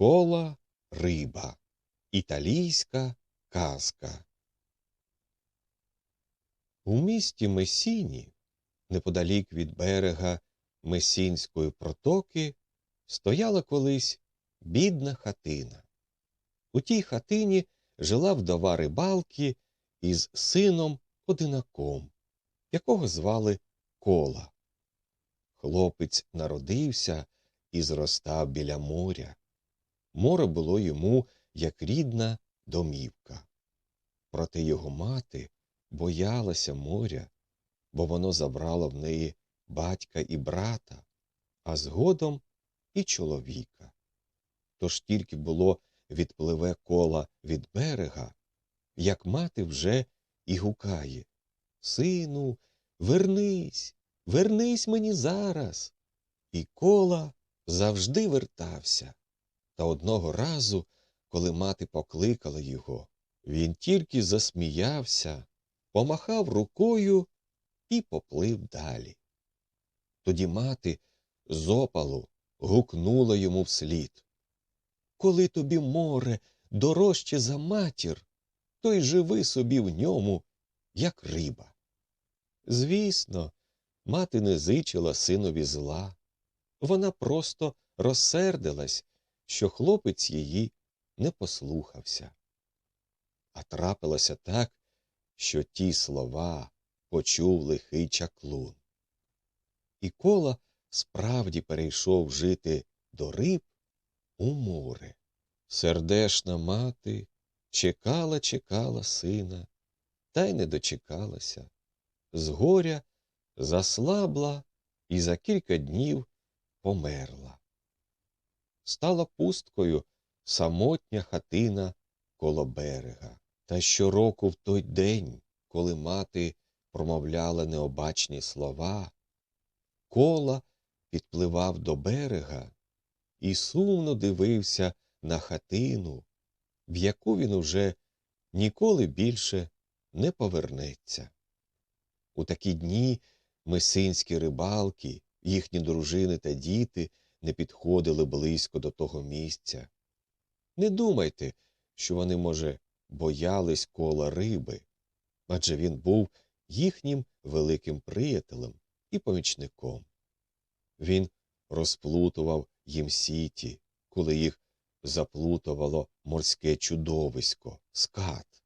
Кола риба. Італійська казка. У місті Месіні, неподалік від берега Месінської протоки, стояла колись бідна хатина. У тій хатині жила вдова рибалки із сином одинаком, якого звали Кола. Хлопець народився і зростав біля моря. Море було йому як рідна домівка. Проте його мати боялася моря, бо воно забрало в неї батька і брата, а згодом і чоловіка. Тож тільки було відпливе кола від берега, як мати вже і гукає Сину, вернись, вернись мені зараз. І кола завжди вертався. Та одного разу, коли мати покликала його, він тільки засміявся, помахав рукою і поплив далі. Тоді мати з опалу гукнула йому вслід Коли тобі море дорожче за матір, то й живи собі в ньому, як риба. Звісно, мати не зичила синові зла. Вона просто розсердилась, що хлопець її не послухався. А трапилося так, що ті слова почув лихий чаклун. І кола справді перейшов жити до риб у море. Сердешна мати чекала, чекала сина, та й не дочекалася. З горя заслабла і за кілька днів померла. Стала пусткою самотня хатина коло берега. Та щороку в той день, коли мати промовляла необачні слова, кола підпливав до берега і сумно дивився на хатину, в яку він уже ніколи більше не повернеться. У такі дні месинські рибалки, їхні дружини та діти не підходили близько до того місця. Не думайте, що вони, може, боялись кола риби, адже він був їхнім великим приятелем і помічником. Він розплутував їм сіті, коли їх заплутувало морське чудовисько, скат,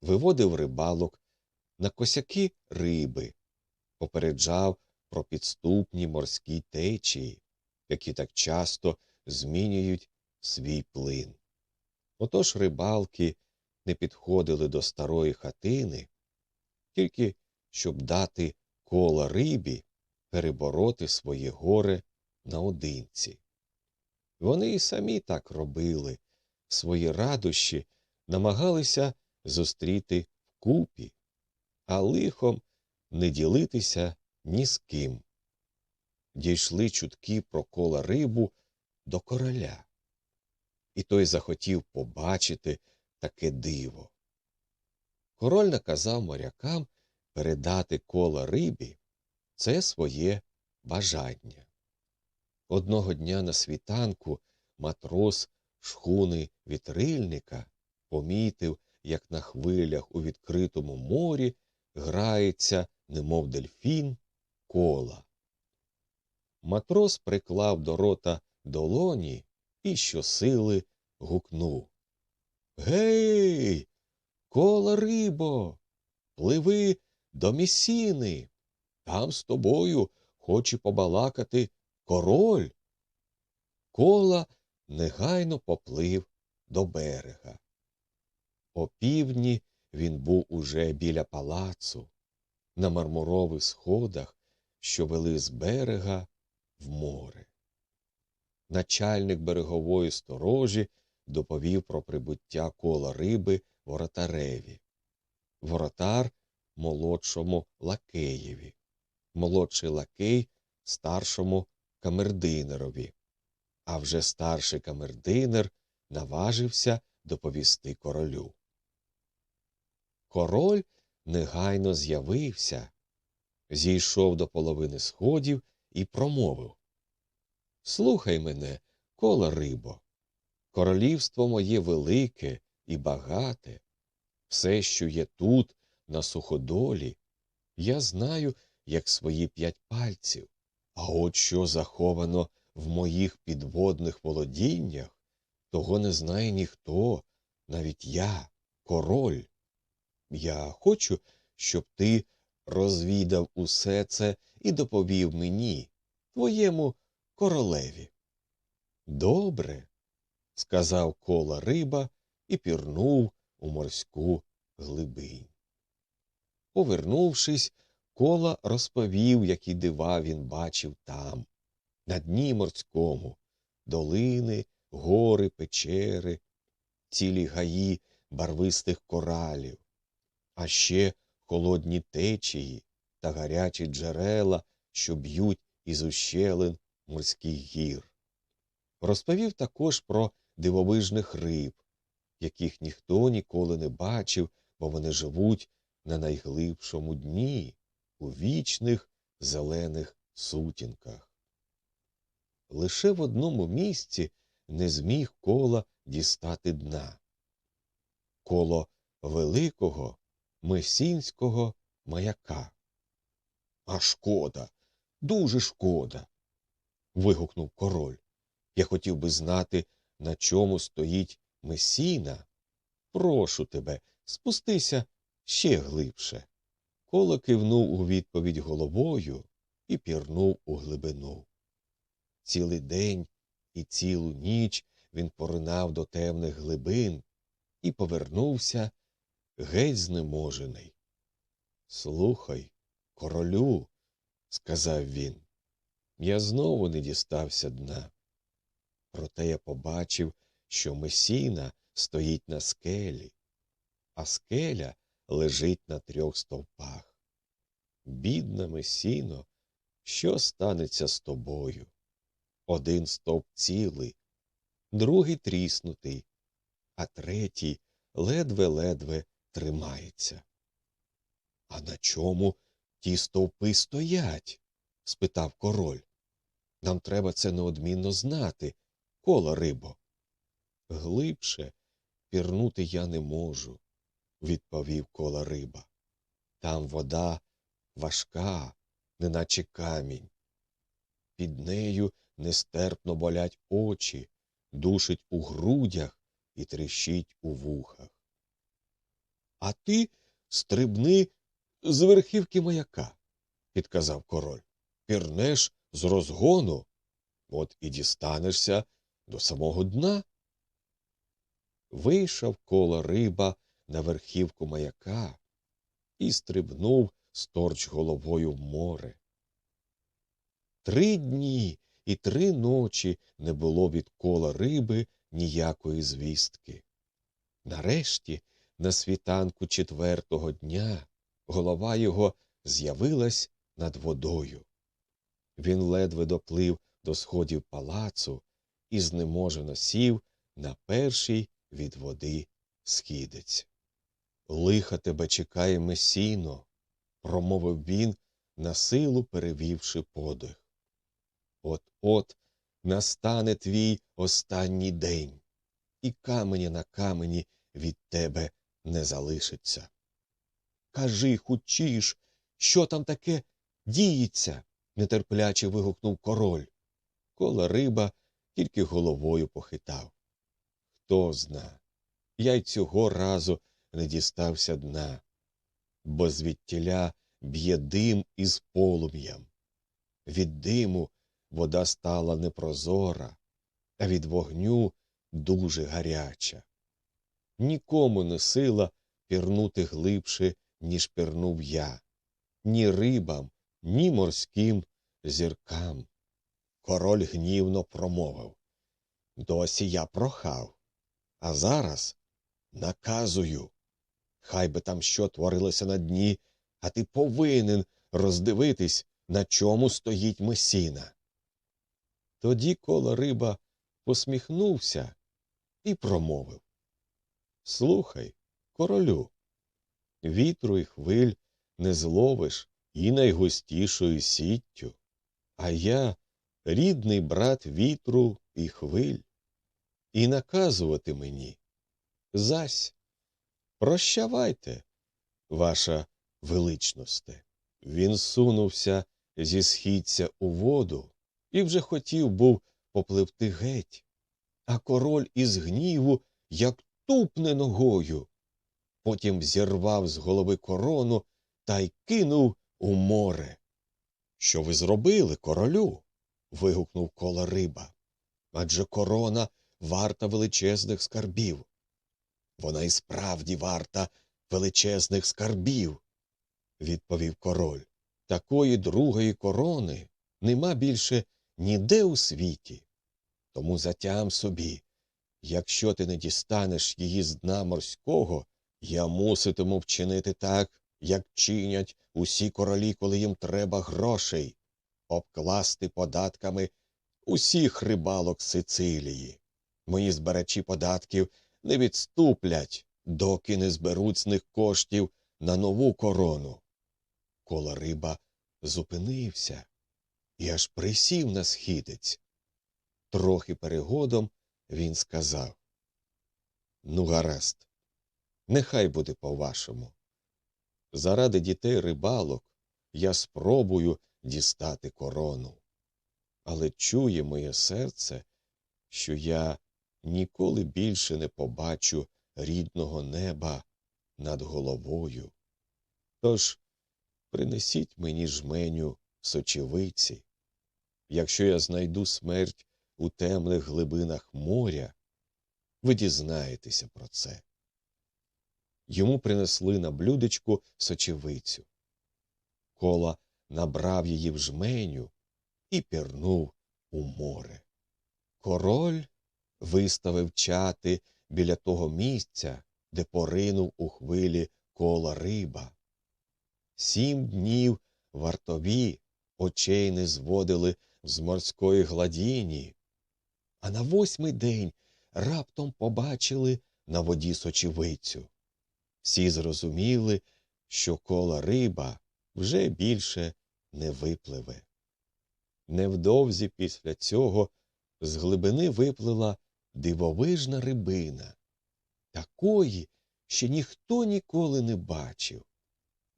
виводив рибалок на косяки риби, попереджав про підступні морські течії, які так часто змінюють свій плин. Отож рибалки не підходили до старої хатини, тільки щоб дати кола рибі перебороти своє горе наодинці. Вони і самі так робили, свої радощі намагалися зустріти вкупі, а лихом не ділитися ні з ким. Дійшли чутки про кола рибу до короля, і той захотів побачити таке диво. Король наказав морякам передати кола рибі це своє бажання. Одного дня на світанку матрос шхуни вітрильника помітив, як на хвилях у відкритому морі грається, немов дельфін, кола. Матрос приклав до рота долоні і щосили гукнув Гей, кола рибо, пливи до місіни. Там з тобою хоче побалакати король. Кола негайно поплив до берега. О півдні він був уже біля палацу, на мармурових сходах, що вели з берега в море. Начальник берегової сторожі доповів про прибуття кола риби воротареві. Воротар молодшому лакеєві, молодший лакей старшому камердинерові, а вже старший камердинер наважився доповісти королю. Король негайно з'явився, зійшов до половини сходів і промовив. Слухай мене, кола рибо, Королівство моє велике і багате, все, що є тут, на суходолі, я знаю, як свої п'ять пальців, а от що заховано в моїх підводних володіннях, того не знає ніхто, навіть я, король. Я хочу, щоб ти розвідав усе це і доповів мені, твоєму королеві. Добре, сказав кола риба і пірнув у морську глибинь. Повернувшись, кола розповів, які дива він бачив там, на дні морському, долини, гори, печери, цілі гаї барвистих коралів, а ще холодні течії та гарячі джерела, що б'ють із ущелин морських гір. Розповів також про дивовижних риб, яких ніхто ніколи не бачив, бо вони живуть на найглибшому дні, у вічних зелених сутінках. Лише в одному місці не зміг кола дістати дна коло великого месінського маяка. А шкода, дуже шкода. вигукнув король. Я хотів би знати, на чому стоїть месіна. Прошу тебе, спустися ще глибше. Коло кивнув у відповідь головою і пірнув у глибину. Цілий день і цілу ніч він поринав до темних глибин і повернувся геть знеможений. Слухай, королю, сказав він, я знову не дістався дна. Проте я побачив, що месіна стоїть на скелі, а скеля лежить на трьох стовпах. Бідна месіно, що станеться з тобою? Один стовп цілий, другий тріснутий, а третій ледве-ледве тримається. А на чому ті стовпи стоять? спитав король. Нам треба це неодмінно знати, коло рибо. Глибше пірнути я не можу, відповів кола риба. Там вода важка, неначе камінь. Під нею нестерпно болять очі, душить у грудях і тріщить у вухах. А ти стрибни з верхівки маяка, підказав король. Пірнеш з розгону, от і дістанешся до самого дна. Вийшов коло риба на верхівку маяка і стрибнув сторч головою в море. Три дні і три ночі не було від кола риби ніякої звістки. Нарешті, на світанку четвертого дня, голова його з'явилась над водою. Він ледве доплив до сходів палацу і знеможено сів на перший від води східець. Лиха тебе чекає месіно, промовив він, на силу перевівши подих. От от настане твій останній день, і каменя на камені від тебе не залишиться. Кажи, хучіш, що там таке діється? нетерпляче вигукнув король. Кола риба тільки головою похитав. Хто зна, я й цього разу не дістався дна, бо звідтіля б'є дим із полум'ям. Від диму вода стала непрозора, а від вогню дуже гаряча. Нікому не сила пірнути глибше, ніж пірнув я, ні рибам, ні морським зіркам. Король гнівно промовив Досі я прохав, а зараз наказую. Хай би там що творилося на дні, а ти повинен роздивитись, на чому стоїть месіна. Тоді коло риба посміхнувся і промовив Слухай, королю, вітру й хвиль не зловиш і найгустішою сіттю, а я рідний брат вітру і хвиль. і наказувати мені. Зась, прощавайте, ваша величносте. Він сунувся зі східця у воду і вже хотів був попливти геть, а король із гніву як тупне ногою. Потім зірвав з голови корону та й кинув у море. Що ви зробили, королю? вигукнув кола риба. Адже корона варта величезних скарбів. Вона і справді варта величезних скарбів, відповів король. Такої другої корони нема більше ніде у світі. Тому затям собі, якщо ти не дістанеш її з дна морського, я муситиму вчинити так, як чинять усі королі, коли їм треба грошей, обкласти податками усіх рибалок Сицилії. Мої збирачі податків не відступлять, доки не зберуть з них коштів на нову корону. Кола риба зупинився і аж присів на східець. Трохи перегодом він сказав Ну, гаразд, нехай буде по-вашому. Заради дітей рибалок я спробую дістати корону. Але чує моє серце, що я ніколи більше не побачу рідного неба над головою. Тож принесіть мені жменю сочевиці. Якщо я знайду смерть у темних глибинах моря, ви дізнаєтеся про це. Йому принесли на блюдечку сочевицю. Кола набрав її в жменю і пірнув у море. Король виставив чати біля того місця, де поринув у хвилі кола риба. Сім днів вартові очей не зводили з морської гладіні, а на восьмий день раптом побачили на воді сочевицю. Всі зрозуміли, що кола риба вже більше не випливе. Невдовзі після цього з глибини виплила дивовижна рибина, такої ще ніхто ніколи не бачив.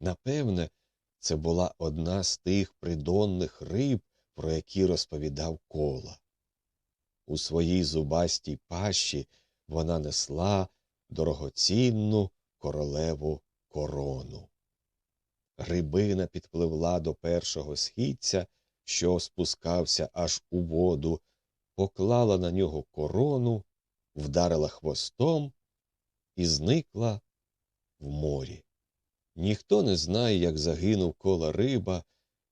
Напевне, це була одна з тих придонних риб, про які розповідав кола. У своїй зубастій пащі вона несла дорогоцінну королеву корону. Рибина підпливла до першого східця, що спускався аж у воду, поклала на нього корону, вдарила хвостом і зникла в морі. Ніхто не знає, як загинув кола риба,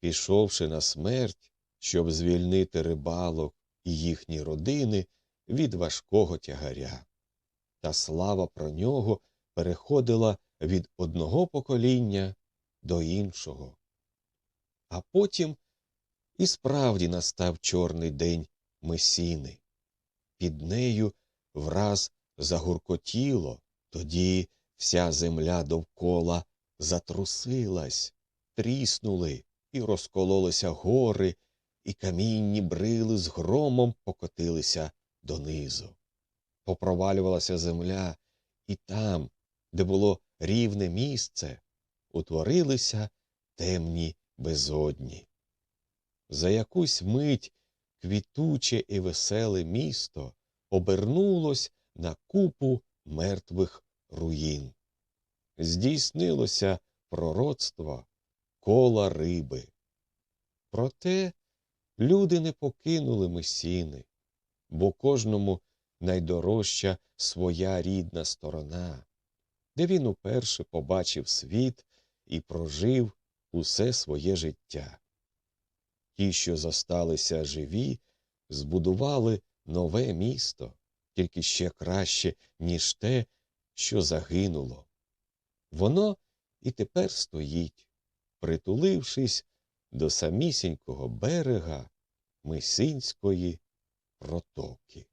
пішовши на смерть, щоб звільнити рибалок і їхні родини від важкого тягаря. Та слава про нього переходила від одного покоління до іншого. А потім і справді настав чорний день Месіни. Під нею враз загуркотіло, тоді вся земля довкола затрусилась, тріснули і розкололися гори, і камінні брили з громом покотилися донизу. Попровалювалася земля, і там, де було рівне місце, утворилися темні безодні. За якусь мить квітуче і веселе місто обернулось на купу мертвих руїн. Здійснилося пророцтво кола риби. Проте люди не покинули месіни, бо кожному найдорожча своя рідна сторона, де він уперше побачив світ і прожив усе своє життя. Ті, що зосталися живі, збудували нове місто, тільки ще краще, ніж те, що загинуло. Воно і тепер стоїть, притулившись до самісінького берега Мисинської протоки.